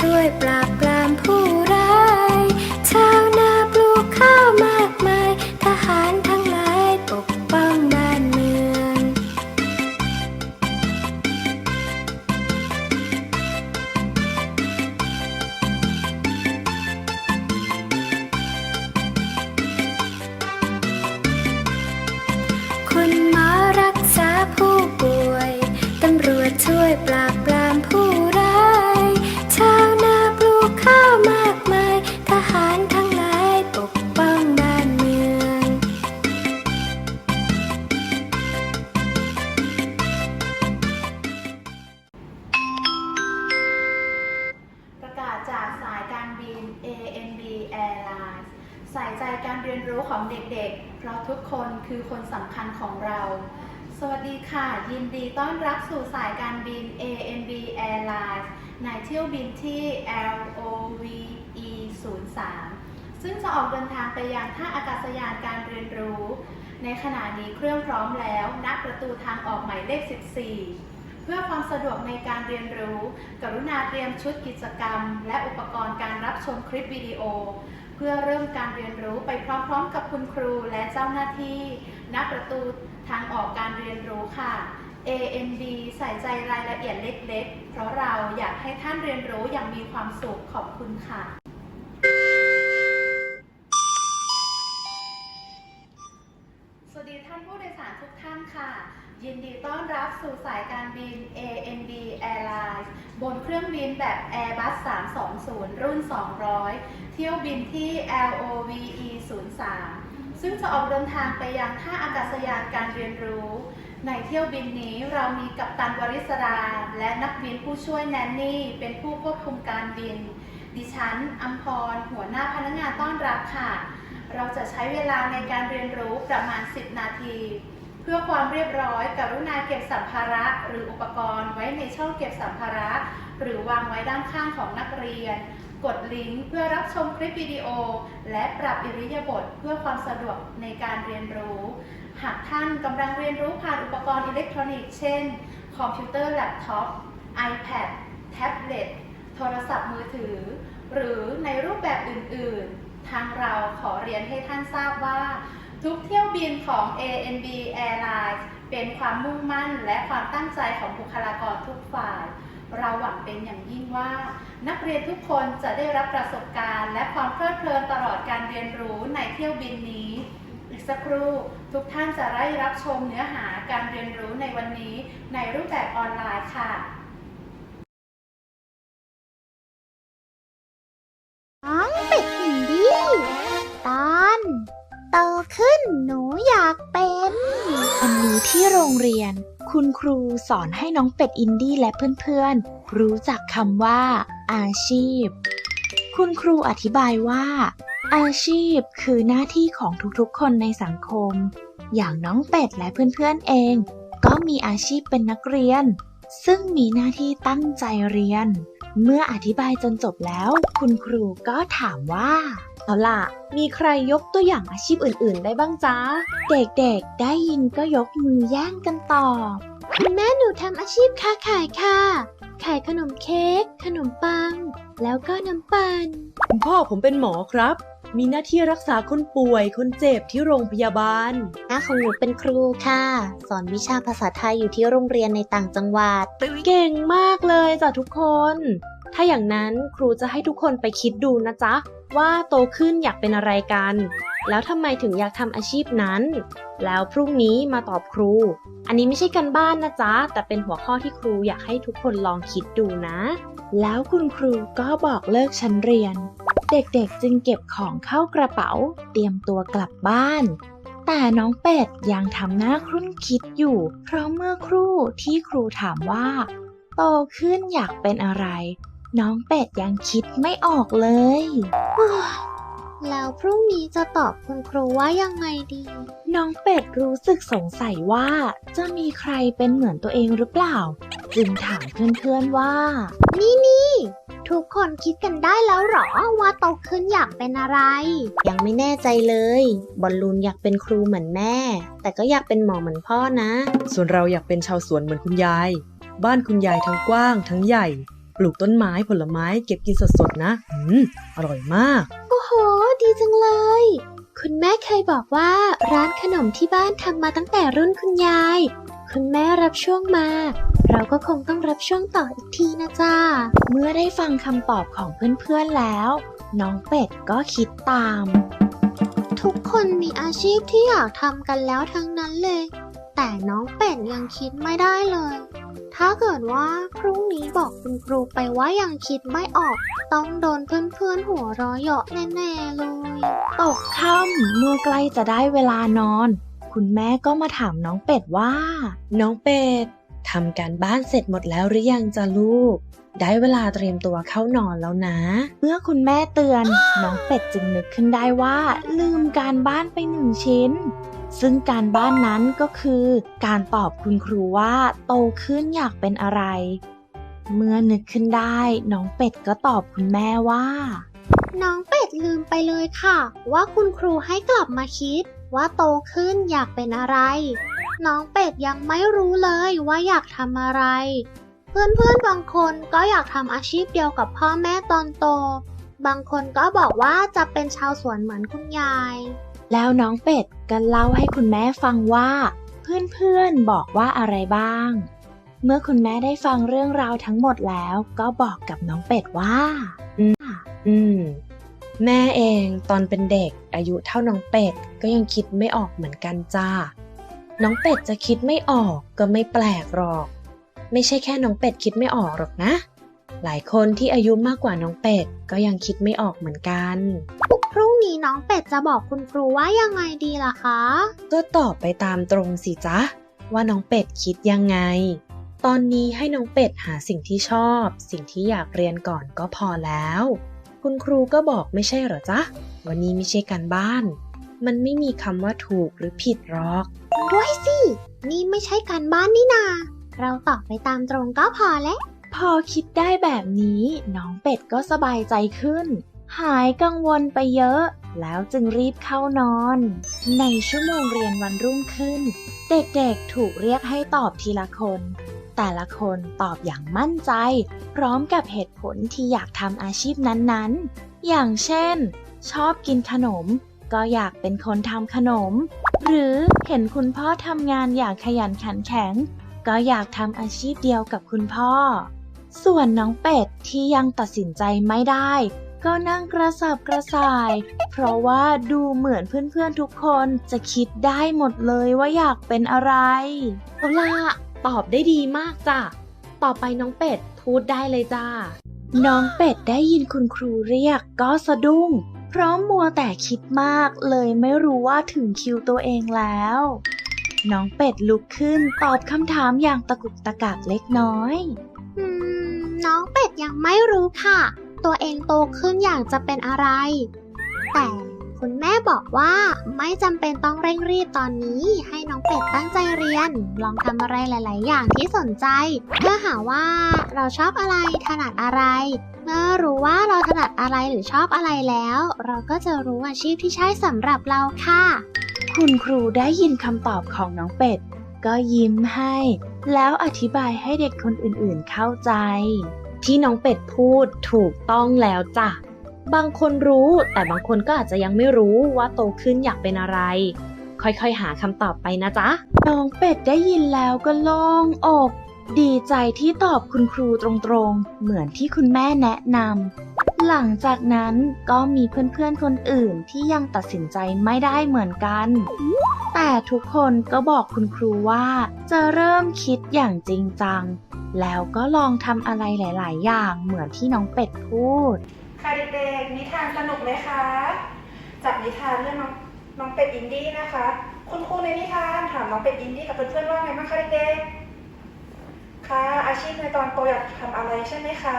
ช่วยปรับ นรู้ของเด็กๆ เพราะทุกคนคือคนสำคัญของเรา สวัสดีค่ะ ยินดีต้อนรับสู่สายการบิน ANB Airlines ในเที่ยวบินที่ LOVE 03ซึ่งจะออกเดินทางไปยังท่าอากาศยานการเรียนรู้ ในขณะนี้เครื่องพร้อมแล้วณประตูทางออกหมายเลข 14 พื่อความสะดวกในการเรียนรู้ กรุณาเตรียมชุดกิจกรรม และอุปกรณ์การรับชมคลิปวิดีโอ เพื่อเริ่มการเรียนรู้ไปพร้อมๆ กับคุณครูและเจ้าหน้าที่ณประตูทางออกการเรียนรู้ค่ะ ANB ใส่ใจรายละเอียดเล็กๆ เพราะเราอยากให้ท่านเรียนรู้อย่างมีความสุขขอบคุณค่ะ ยินดีต้อนรับสู่สายการบิน ANB Airlines บนเครื่องบินแบบ Airbus 320 รุ่น 200 เที่ยวบินที่ LOVE 03 ซึ่งจะออกเดินทางไปยังท่าอากาศยานการเรียนรู้ ในเที่ยวบินนี้เรามีกัปตันวริศรา และนักบินผู้ช่วยแนนนี่ เป็นผู้ควบคุมการบิน ดิฉันอัมพร หัวหน้าพนักงานต้อนรับค่ะ เราจะใช้เวลาในการเรียนรู้ประมาณ 10 นาที พื่อความเรียบร้อยกรุณาเก็บสัมภาระ หรืออุปกรณ์ไว้ในช่องเก็บสัมภาระ หรือวางไว้ด้านข้างของนักเรียน กดลิงก์เพื่อรับชมคลิปวิดีโอ และปรับอิริยาบถเพื่อความสะดวกในการเรียนรู้ หากท่านกำลังเรียนรู้ผ่านอุปกรณ์อิเล็กทรอนิกส์เช่น คอมพิวเตอร์แล็ปท็อป iPad แท็บเล็ตโทรศัพท์มือถือ หรือในรูปแบบอื่น ๆ ทางเราขอเรียนให้ท่านทราบว่า ทุกเที่ยวบินของ ANB Airlines เป็นความมุ่งมั่นและความตั้งใจของบุคลากรทุกฝ่าย เราหวังเป็นอย่างยิ่งว่า นักเรียนทุกคนจะได้รับประสบการณ์ และความเพลิดเพลินตลอดการเรียนรู้ในเที่ยวบินนี้ อีกสักครู่ทุกท่านจะได้รับชมเนื้อหาการเรียนรู้ในวันนี้ในรูปแบบออนไลน์ค่ะ หนูอยากเป็นวันนี้ที่โรงเรียน คุณครูสอนให้น้องเป็ดอินดี้และเพื่อนๆ รู้จักคำว่า อาชีพ คุณครูอธิบายว่า อาชีพคือหน้าที่ของทุกๆ คนในสังคม อย่างน้องเป็ดและเพื่อนๆเอง ก็มีอาชีพเป็นนักเรียน ซึ่งมีหน้าที่ตั้งใจเรียน เมื่ออธิบายจนจบแล้ว คุณครูก็ถามว่า เอาล่ะ มีใครยกตัวอย่างอาชีพอื่น ๆ ได้บ้างจ๊ะ เด็กๆ ได้ยินก็ยกมือแย่งกันตอบคุณแม่หนูทำอาชีพค้าขายค่ะ ขายขนมเค้ก ขนมปัง แล้วก็น้ำปั่นคุณพ่อผมเป็นหมอครับ มีหน้าที่รักษาคนป่วย คนเจ็บที่โรงพยาบาลน้าของหนูเป็นครูค่ะ สอนวิชาภาษาไทยอยู่ที่โรงเรียนในต่างจังหวัด เก่งมากเลยจ้ะทุกคน ถ้าอย่างนั้นครูจะให้ทุกคนไปคิดดูนะจ๊ะ ว่าโตขึ้นอยากเป็นอะไรกัน แล้วทำไมถึงอยากทำอาชีพนั้น แล้วพรุ่งนี้มาตอบครู อันนี้ไม่ใช่กันบ้านนะจ๊ะ แต่เป็นหัวข้อที่ครูอยากให้ทุกคนลองคิดดูนะ แล้วคุณครูก็บอกเลิกชั้นเรียน เด็กๆจึงเก็บของเข้ากระเป๋า เตรียมตัวกลับบ้านแต่น้องเป็ดยังทำหน้าครุ่นคิดอยู่ เพราะเมื่อครู่ที่ครูถามว่า โตขึ้นอยากเป็นอะไร น้องเป็ดยังคิดไม่ออกเลย แล้วพรุ่งนี้จะตอบคุณครูว่ายังไงดี น้องเป็ดรู้สึกสงสัยว่า จะมีใครเป็นเหมือนตัวเองหรือเปล่า จึงถามเพื่อนๆว่า นี่นี่ทุกคนคิดกันได้แล้วเหรอว่าโตขึ้นอยากเป็นอะไร ยังไม่แน่ใจเลย บอลลูนอยากเป็นครูเหมือนแม่ แต่ก็อยากเป็นหมอเหมือนพ่อนะ ส่วนเราอยากเป็นชาวสวนเหมือนคุณยาย บ้านคุณยายทั้งกว้างทั้งใหญ่ ปลูกต้นไม้ผลไม้เก็บกินสดๆนะอืมอร่อยมาก โอ้โห ดีจังเลย คุณแม่เคยบอกว่าร้านขนมที่บ้านทำมาตั้งแต่รุ่นคุณยาย คุณแม่รับช่วงมา เราก็คงต้องรับช่วงต่ออีกทีนะจ้า เมื่อได้ฟังคำตอบของเพื่อนๆแล้ว น้องเป็ดก็คิดตาม ทุกคนมีอาชีพที่อยากทำกันแล้วทั้งนั้นเลย แต่น้องเป็ดยังคิดไม่ได้เลย ถ้าเกิดว่าพรุ่งนี้บอกคุณครูไปว่ายังคิดไม่ออก ต้องโดนเพื่อนๆหัวเราะเยาะแน่ๆเลย ตกค่ำเมื่อใกล้จะได้เวลานอน คุณแม่ก็มาถามน้องเป็ดว่า น้องเป็ดทำการบ้านเสร็จหมดแล้วหรือยังจ้ะลูก ได้เวลาเตรียมตัวเข้านอนแล้วนะ เมื่อคุณแม่เตือน น้องเป็ดจึงนึกขึ้นได้ว่า ลืมการบ้านไปหนึ่งชิ้น ซึ่งการบ้านนั้นก็คือ การตอบคุณครูว่าโตขึ้นอยากเป็นอะไร เมื่อนึกขึ้นได้ น้องเป็ดก็ตอบคุณแม่ว่า น้องเป็ดลืมไปเลยค่ะ ว่าคุณครูให้กลับมาคิด ว่าโตขึ้นอยากเป็นอะไร น้องเป็ดยังไม่รู้เลยว่าอยากทำอะไร เพื่อนๆบางคนก็อยากทำอาชีพเดียวกับพ่อแม่ตอนโต บางคนก็บอกว่าจะเป็นชาวสวนเหมือนคุณยาย แล้วน้องเป็ดก็เล่าให้คุณแม่ฟังว่า เพื่อนๆบอกว่าอะไรบ้าง เมื่อคุณแม่ได้ฟังเรื่องราวทั้งหมดแล้วก็บอกกับน้องเป็ดว่าอืมแม่เองตอนเป็นเด็กอายุเท่าน้องเป็ดก็ยังคิดไม่ออกเหมือนกันจ้า น้องเป็ดจะคิดไม่ออกก็ไม่แปลกหรอก ไม่ใช่แค่น้องเป็ดคิดไม่ออกหรอกนะ หลายคนที่อายุมากกว่าน้องเป็ดก็ยังคิดไม่ออกเหมือนกัน พรุ่งนี้น้องเป็ดจะบอกคุณครูว่ายังไงดีล่ะคะ ก็ตอบไปตามตรงสิจ๊ะ ว่าน้องเป็ดคิดยังไง ตอนนี้ให้น้องเป็ดหาสิ่งที่ชอบ สิ่งที่อยากเรียนก่อนก็พอแล้ว คุณครูก็บอกไม่ใช่เหรอจ๊ะ วันนี้ไม่ใช่การบ้าน มันไม่มีคำว่าถูกหรือผิดหรอก ด้วยสิ นี่ไม่ใช่การบ้านนี่นา เราตอบไปตามตรงก็พอแล้ว พอคิดได้แบบนี้น้องเป็ดก็สบายใจขึ้น หายกังวลไปเยอะ แล้วจึงรีบเข้านอน ในชั่วโมงเรียนวันรุ่งขึ้น เด็กๆถูกเรียกให้ตอบทีละคน แต่ละคนตอบอย่างมั่นใจ พร้อมกับเหตุผลที่อยากทำอาชีพนั้นๆ อย่างเช่น ชอบกินขนม ก็อยากเป็นคนทำขนม หรือเห็นคุณพ่อทำงานอย่างขยันขันแข็ง ก็อยากทำอาชีพเดียวกับคุณพ่อ ส่วนน้องเป็ดที่ยังตัดสินใจไม่ได้ ก็นั่งกระสับกระส่าย เพราะว่าดูเหมือนเพื่อนๆทุกคนจะคิดได้หมดเลยว่าอยากเป็นอะไรเอาล่ะตอบได้ดีมากจ้ะ ต่อไปน้องเป็ดพูดได้เลยจ้า น้องเป็ดได้ยินคุณครูเรียกก็สะดุ้ง เพราะมัวแต่คิดมากเลยไม่รู้ว่าถึงคิวตัวเองแล้ว น้องเป็ดลุกขึ้นตอบคำถามอย่างตะกุกตะกักเล็กน้อย อืม น้องเป็ดยังไม่รู้ค่ะ ตัวเองโตขึ้นอยากจะเป็นอะไร แต่คุณแม่บอกว่าไม่จำเป็นต้องเร่งรีบตอนนี้ ให้น้องเป็ดตั้งใจเรียน ลองทำอะไรหลาย ๆ อย่างที่สนใจ เพื่อหาว่าเราชอบอะไรถนัดอะไร เมื่อรู้ว่าเราถนัดอะไรหรือชอบอะไรแล้ว เราก็จะรู้อาชีพที่ใช่สำหรับเราค่ะ คุณครูได้ยินคำตอบของน้องเป็ด ก็ยิ้มให้ แล้วอธิบายให้เด็กคนอื่นๆเข้าใจ ที่น้องเป็ดพูดถูกต้องแล้วจ้ะ บางคนรู้แต่บางคนก็อาจจะยังไม่รู้ว่าโตขึ้นอยากเป็นอะไร ค่อยๆหาคำตอบไปนะจ๊ะ น้องเป็ดได้ยินแล้วก็โล่งอก ดีใจที่ตอบคุณครูตรงๆ เหมือนที่คุณแม่แนะนำ หลังจากนั้นก็มีเพื่อนๆคนอื่นที่ยังตัดสินใจไม่ได้เหมือนกัน แต่ทุกคนก็บอกคุณครูว่า จะเริ่มคิดอย่างจริงจัง แล้วก็ลองทำอะไรหลาย ๆ อย่างเหมือนที่น้องเป็ดพูด ค่ะเด็กๆนิทานสนุกไหมคะ จากนิทานเรื่องน้องน้องเป็ดอินดี้นะคะ คุณครูในนิทานถามน้องเป็ดอินดี้กับเพื่อนๆว่าไงบ้างคะเด็กๆคะอาชีพในตอนโตอยากทำอะไรใช่ไหมคะ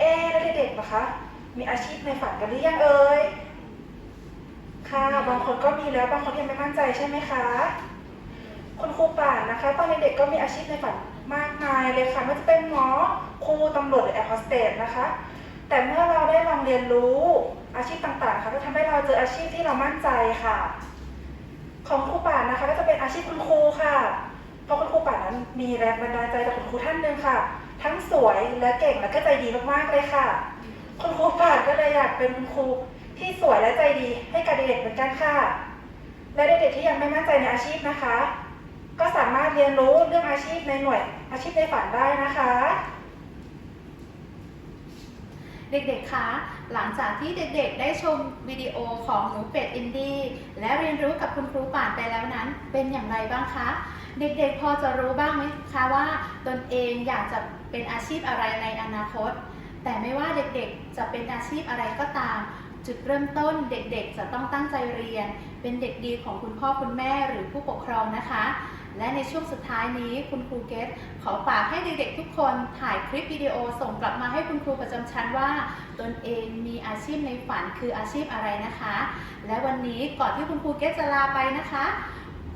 เอ๊แล้วเด็กๆนะคะ มีอาชีพในฝันกันหรือยังเอ่ย ค่ะ บางคนก็มีแล้ว บางคนยังไม่มั่นใจใช่ไหมคะ คุณครูป่านนะคะ ตอนเด็กๆก็มีอาชีพในฝันมากมายเลยค่ะไม่ว่าจะเป็นหมอ ครู ตำรวจหรือแอร์โฮสเตสนะคะ แต่เมื่อเราได้ลองเรียนรู้อาชีพต่างๆ ค่ะก็ทำให้เราเจออาชีพที่เรามั่นใจค่ะ ของครูป่านนะคะ ก็จะเป็นอาชีพคุณครูค่ะ เพราะคุณครูป่านนั้นมีแรงบันดาลใจจากคุณครูท่านหนึ่งค่ะ ทั้งสวยและเก่งและก็ใจดีมากๆเลยค่ะ คุณครูป่านก็เลยอยากเป็นครูที่สวยและใจดีให้กับเด็กๆเหมือนกันค่ะ และเด็กๆที่ยังไม่มั่นใจในอาชีพนะคะ ก็สามารถเรียนรู้เรื่องอาชีพในหน่วยอาชีพในฝันได้นะคะ เด็กๆ คะ หลังจากที่เด็กๆ ได้ชมวิดีโอของหนูเป็ดอินดี้และเรียนรู้กับคุณครูป่านไปแล้วนั้น เป็นอย่างไรบ้างคะ เด็กๆพอจะรู้บ้างไหมคะว่าตนเองอยากจะเป็นอาชีพอะไรในอนาคต แต่ไม่ว่าเด็กๆจะเป็นอาชีพอะไรก็ตาม จุดเริ่มต้นเด็กๆ จะต้องตั้งใจเรียน เป็นเด็กดีของคุณพ่อคุณแม่หรือผู้ปกครองนะคะ และในช่วงสุดท้ายนี้คุณครูเกตขอฝากให้เด็กๆทุกคนถ่ายคลิปวิดีโอส่งกลับมาให้คุณครูประจำชั้นว่า ตนเองมีอาชีพในฝันคืออาชีพอะไรนะคะ และวันนี้ก่อนที่คุณครูเกตจะลาไปนะคะ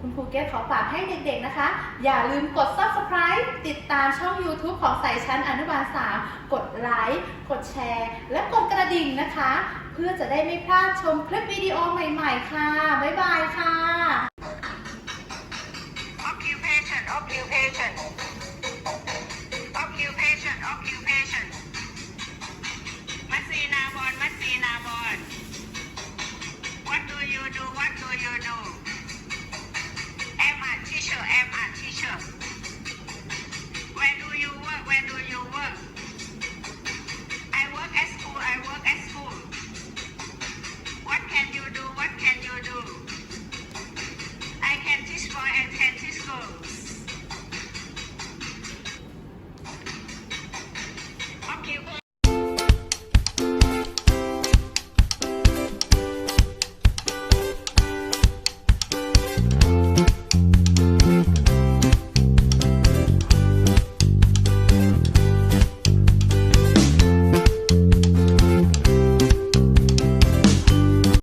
คุณครูเกตขอฝากให้เด็กๆนะคะ อย่าลืมกด subscribe ติดตามช่อง YouTube ของสายชั้นอนุบาล 3 กดไลค์กดแชร์ และกดกระดิ่งนะคะ เพื่อจะได้ไม่พลาดชมคลิปวิดีโอใหม่ๆ ค่ะ บ๊ายบายค่ะ Occupation, occupation. Occupation, occupation. Masina Bon, Masina Bon. What do you do? What do you do? ว่า